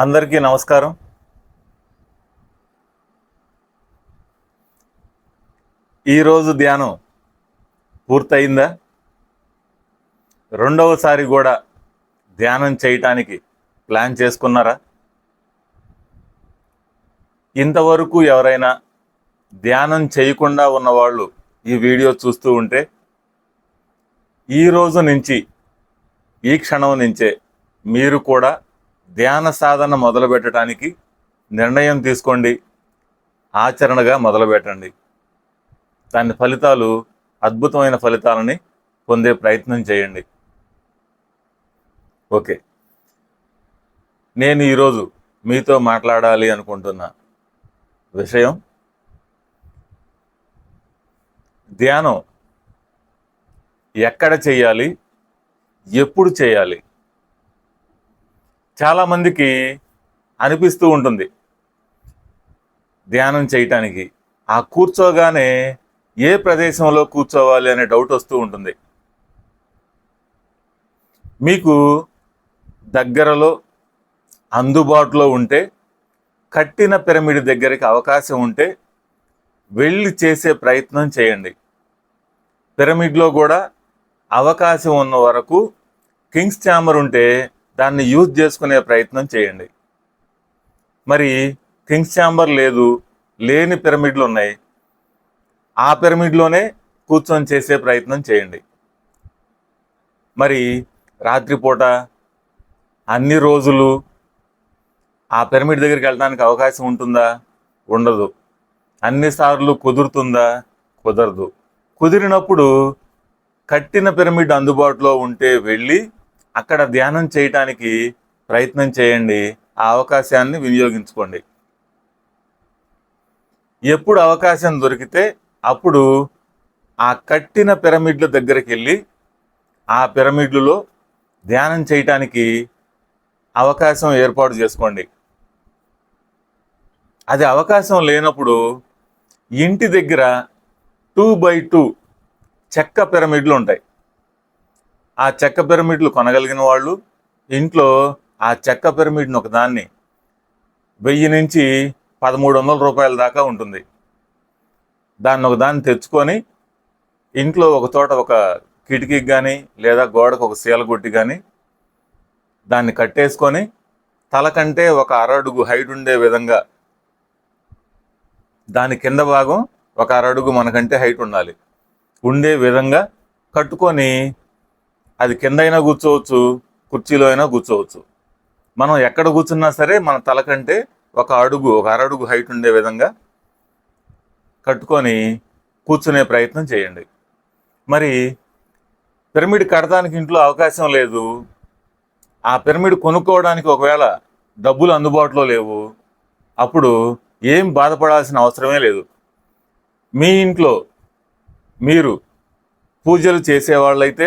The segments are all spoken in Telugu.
అందరికీ నమస్కారం. ఈరోజు ధ్యానం పూర్తయిందా? రెండవసారి కూడా ధ్యానం చేయటానికి ప్లాన్ చేసుకున్నారా? ఇంతవరకు ఎవరైనా ధ్యానం చేయకుండా ఉన్నవాళ్ళు ఈ వీడియో చూస్తూ ఉంటే ఈ రోజు నుంచి ఈ క్షణం నుంచే మీరు కూడా ధ్యాన సాధన మొదలు పెట్టడానికి నిర్ణయం తీసుకోండి. ఆచరణగా మొదలు పెట్టండి దాని ఫలితాలు అద్భుతమైన ఫలితాలని పొందే ప్రయత్నం చేయండి. ఓకే. నేను ఈరోజు మీతో మాట్లాడాలి అనుకుంటున్న విషయం ధ్యానం ఎక్కడ చేయాలి ఎప్పుడు చేయాలి చాలామందికి అనిపిస్తూ ఉంటుంది. ధ్యానం చేయటానికి. ఆ కూర్చోగానే ఏ ప్రదేశంలో కూర్చోవాలి అనే డౌట్ వస్తూ ఉంటుంది. మీకు దగ్గరలో అందుబాటులో ఉంటే కట్టిన పిరమిడ్ దగ్గరికి అవకాశం ఉంటే వెళ్ళి చేసే ప్రయత్నం చేయండి. పిరమిడ్లో కూడా అవకాశం ఉన్న వరకు కింగ్స్ ఛాంబర్ ఉంటే దాన్ని యూజ్ చేసుకునే ప్రయత్నం చేయండి. మరి కింగ్స్ ఛాంబర్ లేదు లేని పిరమిడ్లు ఉన్నాయి. ఆ పిరమిడ్లోనే కూర్చొని చేసే ప్రయత్నం చేయండి. మరి రాత్రిపూట అన్ని రోజులు ఆ పిరమిడ్ దగ్గరికి వెళ్ళడానికి అవకాశం ఉంటుందా? ఉండదు. అన్నిసార్లు కుదురుతుందా? కుదరదు. కుదిరినప్పుడు కట్టిన పిరమిడ్ అందుబాటులో ఉంటే వెళ్ళి అక్కడ ధ్యానం చేయటానికి ప్రయత్నం చేయండి. ఆ అవకాశాన్ని వినియోగించుకోండి. ఎప్పుడు అవకాశం దొరికితే అప్పుడు ఆ కట్టిన పిరమిడ్ల దగ్గరికి వెళ్ళి ఆ పిరమిడ్లలో ధ్యానం చేయటానికి అవకాశం ఏర్పాటు చేసుకోండి. అది అవకాశం లేనప్పుడు ఇంటి దగ్గర టూ బై టూ చెక్క పిరమిడ్లు ఉంటాయి. ఆ చెక్క పిరమిడ్లు కొనగలిగిన వాళ్ళు ఇంట్లో ఆ చెక్క పిరమిడ్ని ఒకదాన్ని వెయ్యి నుంచి పదమూడు వందల రూపాయల దాకా ఉంటుంది. దాన్ని ఒకదాన్ని తెచ్చుకొని ఇంట్లో ఒక చోట ఒక కిటికీకి కానీ లేదా గోడకు ఒక సీలగుట్టి కానీ దాన్ని కట్టేసుకొని తల కంటే ఒక అరడుగు హైట్ ఉండే విధంగా దాని కింద భాగం ఒక అరడుగు మనకంటే హైట్ ఉండాలి. ఉండే విధంగా కట్టుకొని అది కింద అయినా కూర్చోవచ్చు కుర్చీలో అయినా కూర్చోవచ్చు. మనం ఎక్కడ కూర్చున్నా సరే మన తల కంటే ఒక అడుగు ఒక అరడుగు హైట్ ఉండే విధంగా కట్టుకొని కూర్చునే ప్రయత్నం చేయండి. మరి పిరమిడ్ కడటానికి ఇంట్లో అవకాశం లేదు. ఆ పిరమిడ్ కొనుక్కోవడానికి ఒకవేళ డబ్బులు అందుబాటులో లేవు అప్పుడు ఏం బాధపడాల్సిన అవసరమే లేదు. మీ ఇంట్లో మీరు పూజలు చేసేవాళ్ళైతే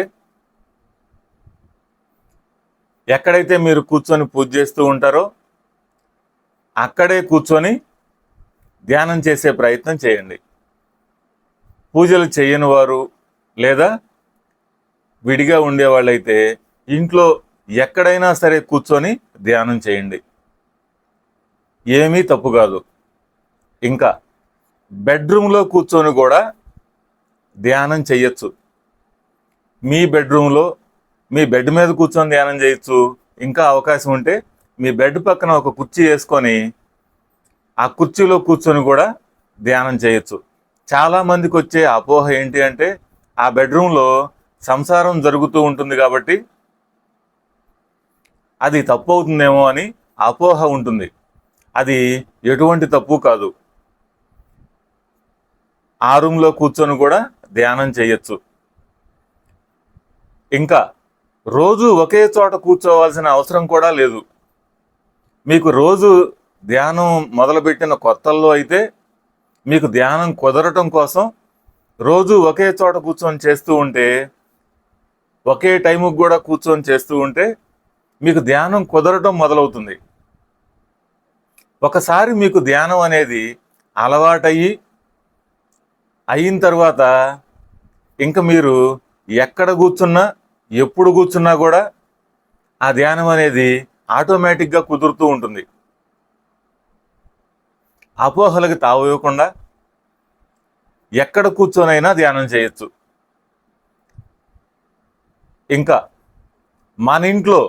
ఎక్కడైతే మీరు కూర్చొని పూజ చేస్తూ ఉంటారో అక్కడే కూర్చొని ధ్యానం చేసే ప్రయత్నం చేయండి. పూజలు చేయని వారు లేదా విడిగా ఉండేవాళ్ళైతే ఇంట్లో ఎక్కడైనా సరే కూర్చొని ధ్యానం చేయండి. ఏమీ తప్పు కాదు. ఇంకా బెడ్రూమ్లో కూర్చొని కూడా ధ్యానం చేయొచ్చు. మీ బెడ్రూమ్లో మీ బెడ్ మీద కూర్చొని ధ్యానం చేయొచ్చు. ఇంకా అవకాశం ఉంటే మీ బెడ్ పక్కన ఒక కుర్చీ వేసుకొని ఆ కుర్చీలో కూర్చొని కూడా ధ్యానం చేయొచ్చు. చాలామందికి వచ్చే అపోహ ఏంటి అంటే ఆ బెడ్రూమ్లో సంసారం జరుగుతూ ఉంటుంది కాబట్టి అది తప్పు అవుతుందేమో అని అపోహ ఉంటుంది. అది ఎటువంటి తప్పు కాదు. ఆ రూమ్లో కూర్చొని కూడా ధ్యానం చేయొచ్చు. ఇంకా రోజు ఒకే చోట కూర్చోవాల్సిన అవసరం కూడా లేదు. మీకు రోజు ధ్యానం మొదలుపెట్టిన కొత్తల్లో అయితే మీకు ధ్యానం కుదరటం కోసం రోజు ఒకే చోట కూర్చొని చేస్తూ ఉంటే ఒకే టైముకి కూడా కూర్చొని చేస్తూ ఉంటే మీకు ధ్యానం కుదరటం మొదలవుతుంది. ఒకసారి మీకు ధ్యానం అనేది అలవాటయ్యి అయిన తర్వాత ఇంకా మీరు ఎక్కడ కూర్చున్నా ఎప్పుడు కూర్చున్నా కూడా ఆ ధ్యానం అనేది ఆటోమేటిక్గా కుదురుతూ ఉంటుంది. అపోహలకు తావు ఇవ్వకుండా ఎక్కడ కూర్చొనైనా ధ్యానం చేయొచ్చు. ఇంకా మన ఇంట్లో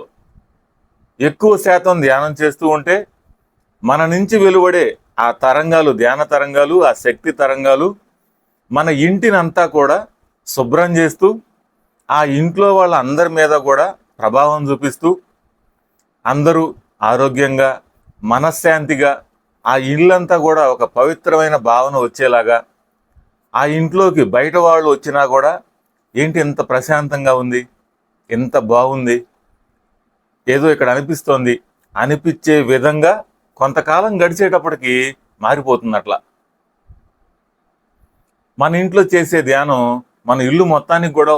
ఎక్కువ శాతం ధ్యానం చేస్తూ ఉంటే మన నుంచి వెలువడే ఆ తరంగాలు ధ్యాన తరంగాలు ఆ శక్తి తరంగాలు మన ఇంటినంతా కూడా శుభ్రం చేస్తూ ఆ ఇంట్లో వాళ్ళ అందరి మీద కూడా ప్రభావం చూపిస్తూ అందరూ ఆరోగ్యంగా మనశ్శాంతిగా ఆ ఇల్లంతా కూడా ఒక పవిత్రమైన భావన వచ్చేలాగా ఆ ఇంట్లోకి బయట వాళ్ళు వచ్చినా కూడా ఏంటి ఇంత ప్రశాంతంగా ఉంది ఎంత బాగుంది ఏదో ఇక్కడ అనిపిస్తోంది అనిపించే విధంగా కొంతకాలం గడిచేటప్పటికి మారిపోతుంది అట్లా మన ఇంట్లో చేసే ధ్యానం మన ఇల్లు మొత్తానికి కూడా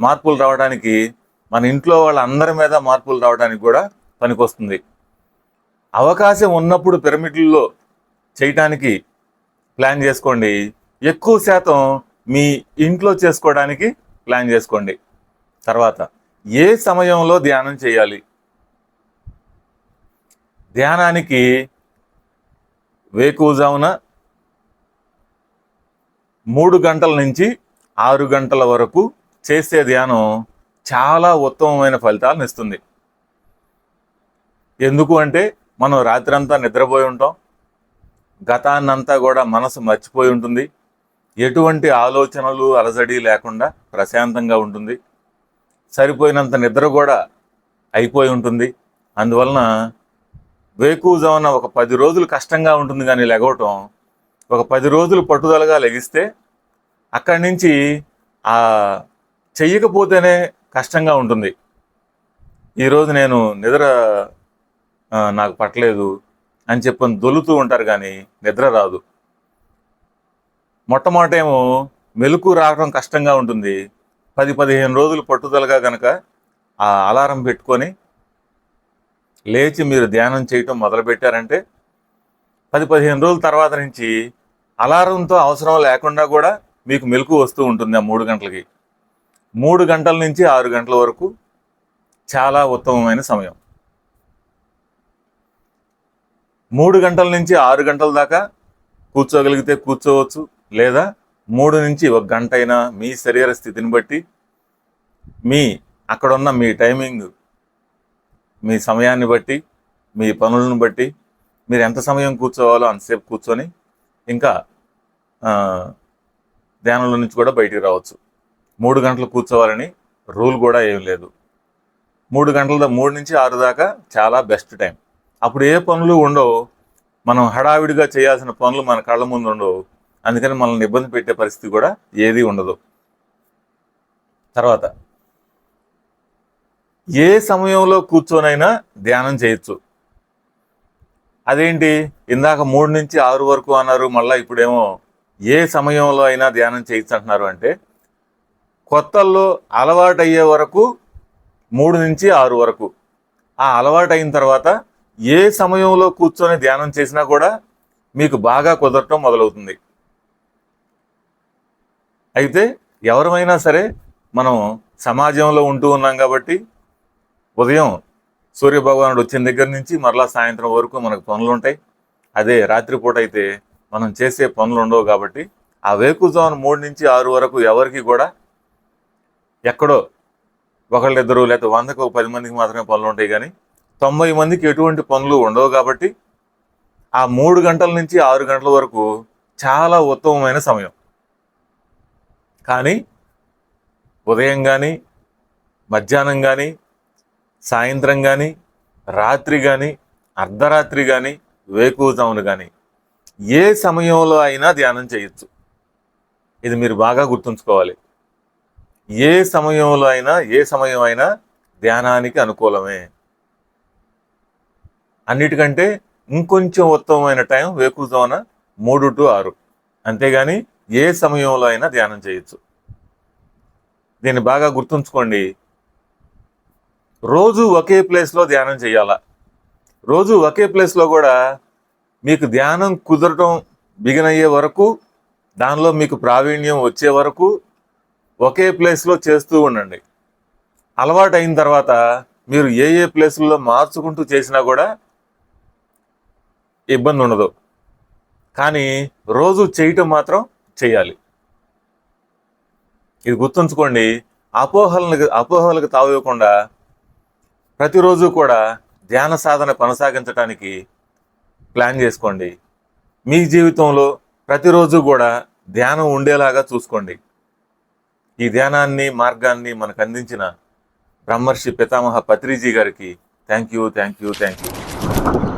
మార్పులు రావడానికి మన ఇంట్లో వాళ్ళందరి మీద మార్పులు రావడానికి కూడా పనికొస్తుంది. అవకాశం ఉన్నప్పుడు పిరమిడ్లలో చేయటానికి ప్లాన్ చేసుకోండి. ఎక్కువ శాతం మీ ఇంట్లో చేసుకోవడానికి ప్లాన్ చేసుకోండి. తర్వాత ఏ సమయంలో ధ్యానం చేయాలి? ధ్యానానికి వేకువజామున మూడు గంటల నుంచి ఆరు గంటల వరకు చేసే ధ్యానం చాలా ఉత్తమమైన ఫలితాలను ఇస్తుంది. ఎందుకు అంటే మనం రాత్రంతా నిద్రపోయి ఉంటాం. గతాన్నంతా కూడా మనసు మర్చిపోయి ఉంటుంది. ఎటువంటి ఆలోచనలు అలజడి లేకుండా ప్రశాంతంగా ఉంటుంది. సరిపోయినంత నిద్ర కూడా అయిపోయి ఉంటుంది. అందువలన వేకువజామున ఒక పది రోజులు కష్టంగా ఉంటుంది కానీ లెగవటం ఒక పది రోజులు పట్టుదలగా లెగిస్తే అక్కడి నుంచి ఆ చెయ్యకపోతేనే కష్టంగా ఉంటుంది. ఈరోజు నేను నిద్ర నాకు పట్టలేదు అని చెప్పని దొలుతూ ఉంటారు కానీ నిద్ర రాదు. మొట్టమొదటేమో మెలకు రావడం కష్టంగా ఉంటుంది. పది పదిహేను రోజులు పట్టుదలగా కనుక ఆ అలారం పెట్టుకొని లేచి మీరు ధ్యానం చేయటం మొదలుపెట్టారంటే పది పదిహేను రోజుల తర్వాత నుంచి అలారంతో అవసరం లేకుండా కూడా మీకు మెలకు వస్తూ ఉంటుంది ఆ మూడు గంటలకి. మూడు గంటల నుంచి ఆరు గంటల వరకు చాలా ఉత్తమమైన సమయం. మూడు గంటల నుంచి ఆరు గంటల దాకా కూర్చోగలిగితే కూర్చోవచ్చు లేదా మూడు నుంచి ఒక గంట అయినా మీ శరీర స్థితిని బట్టి మీ అక్కడున్న మీ టైమింగ్ మీ సమయాన్ని బట్టి మీ పనులను బట్టి మీరు ఎంత సమయం కూర్చోవాలో అంతసేపు కూర్చొని ఇంకా ధ్యానంలో నుంచి కూడా బయటికి రావచ్చు. మూడు గంటలు కూర్చోవాలని రూల్ కూడా ఏం లేదు. మూడు గంటల మూడు నుంచి ఆరు దాకా చాలా బెస్ట్ టైం. అప్పుడు ఏ పనులు ఉండవు. మనం హడావిడిగా చేయాల్సిన పనులు మన కళ్ళ ముందు ఉండవు. అందుకని మనల్ని ఇబ్బంది పెట్టే పరిస్థితి కూడా ఏది ఉండదు. తర్వాత ఏ సమయంలో కూర్చొనైనా ధ్యానం చేయొచ్చు. అదేంటి? ఇందాక మూడు నుంచి ఆరు వరకు అన్నారు మళ్ళీ ఇప్పుడేమో ఏ సమయంలో అయినా ధ్యానం చేయొచ్చు అంటున్నారు అంటే కొత్తల్లో అలవాటు అయ్యే వరకు మూడు నుంచి ఆరు వరకు. ఆ అలవాటు అయిన తర్వాత ఏ సమయంలో కూర్చొని ధ్యానం చేసినా కూడా మీకు బాగా కుదరటం మొదలవుతుంది. అయితే ఎవరమైనా సరే మనం సమాజంలో ఉంటూ ఉన్నాం కాబట్టి ఉదయం సూర్యభగవానుడు వచ్చిన దగ్గర నుంచి మరలా సాయంత్రం వరకు మనకు పనులు ఉంటాయి. అదే రాత్రిపూట అయితే మనం చేసే పనులు ఉండవు కాబట్టి ఆ వేకుజామున మూడు నుంచి ఆరు వరకు ఎవరికి కూడా ఎక్కడో ఒకళ్ళిద్దరు లేకపోతే వందకు ఒక పది మందికి మాత్రమే పనులు ఉంటాయి కానీ తొంభై మందికి ఎటువంటి పనులు ఉండవు కాబట్టి ఆ మూడు గంటల నుంచి ఆరు గంటల వరకు చాలా ఉత్తమమైన సమయం. కానీ ఉదయం కానీ మధ్యాహ్నం కానీ సాయంత్రం కానీ రాత్రి కానీ అర్ధరాత్రి కానీ వేకువజామును కానీ ఏ సమయంలో అయినా ధ్యానం చేయొచ్చు. ఇది మీరు బాగా గుర్తుంచుకోవాలి. ఏ సమయంలో అయినా ఏ సమయం అయినా ధ్యానానికి అనుకూలమే. అన్నిటికంటే ఇంకొంచెం ఉత్తమమైన టైం వేకువజామున మూడు టు ఆరు. అంతేగాని ఏ సమయంలో అయినా ధ్యానం చేయొచ్చు. దీన్ని బాగా గుర్తుంచుకోండి. రోజు ఒకే ప్లేస్లో ధ్యానం చేయాలా? రోజు ఒకే ప్లేస్లో కూడా మీకు ధ్యానం కుదరటం బిగినయ్యే వరకు దానిలో మీకు ప్రావీణ్యం వచ్చే వరకు ఒకే ప్లేస్లో చేస్తూ ఉండండి. అలవాటు అయిన తర్వాత మీరు ఏ ఏ ప్లేసుల్లో మార్చుకుంటూ చేసినా కూడా ఇబ్బంది ఉండదు. కానీ రోజు చేయటం మాత్రం చేయాలి. ఇది గుర్తుంచుకోండి. అపోహలకు అపోహలకు తావివ్వకుండా ప్రతిరోజు కూడా ధ్యాన సాధన కొనసాగించడానికి ప్లాన్ చేసుకోండి. మీ జీవితంలో ప్రతిరోజు కూడా ధ్యానం ఉండేలాగా చూసుకోండి. ఈ ధ్యానాన్ని మార్గాన్ని మనకు అందించిన బ్రహ్మర్షి పితామహ పత్రిజీ గారికి thank you thank you thank you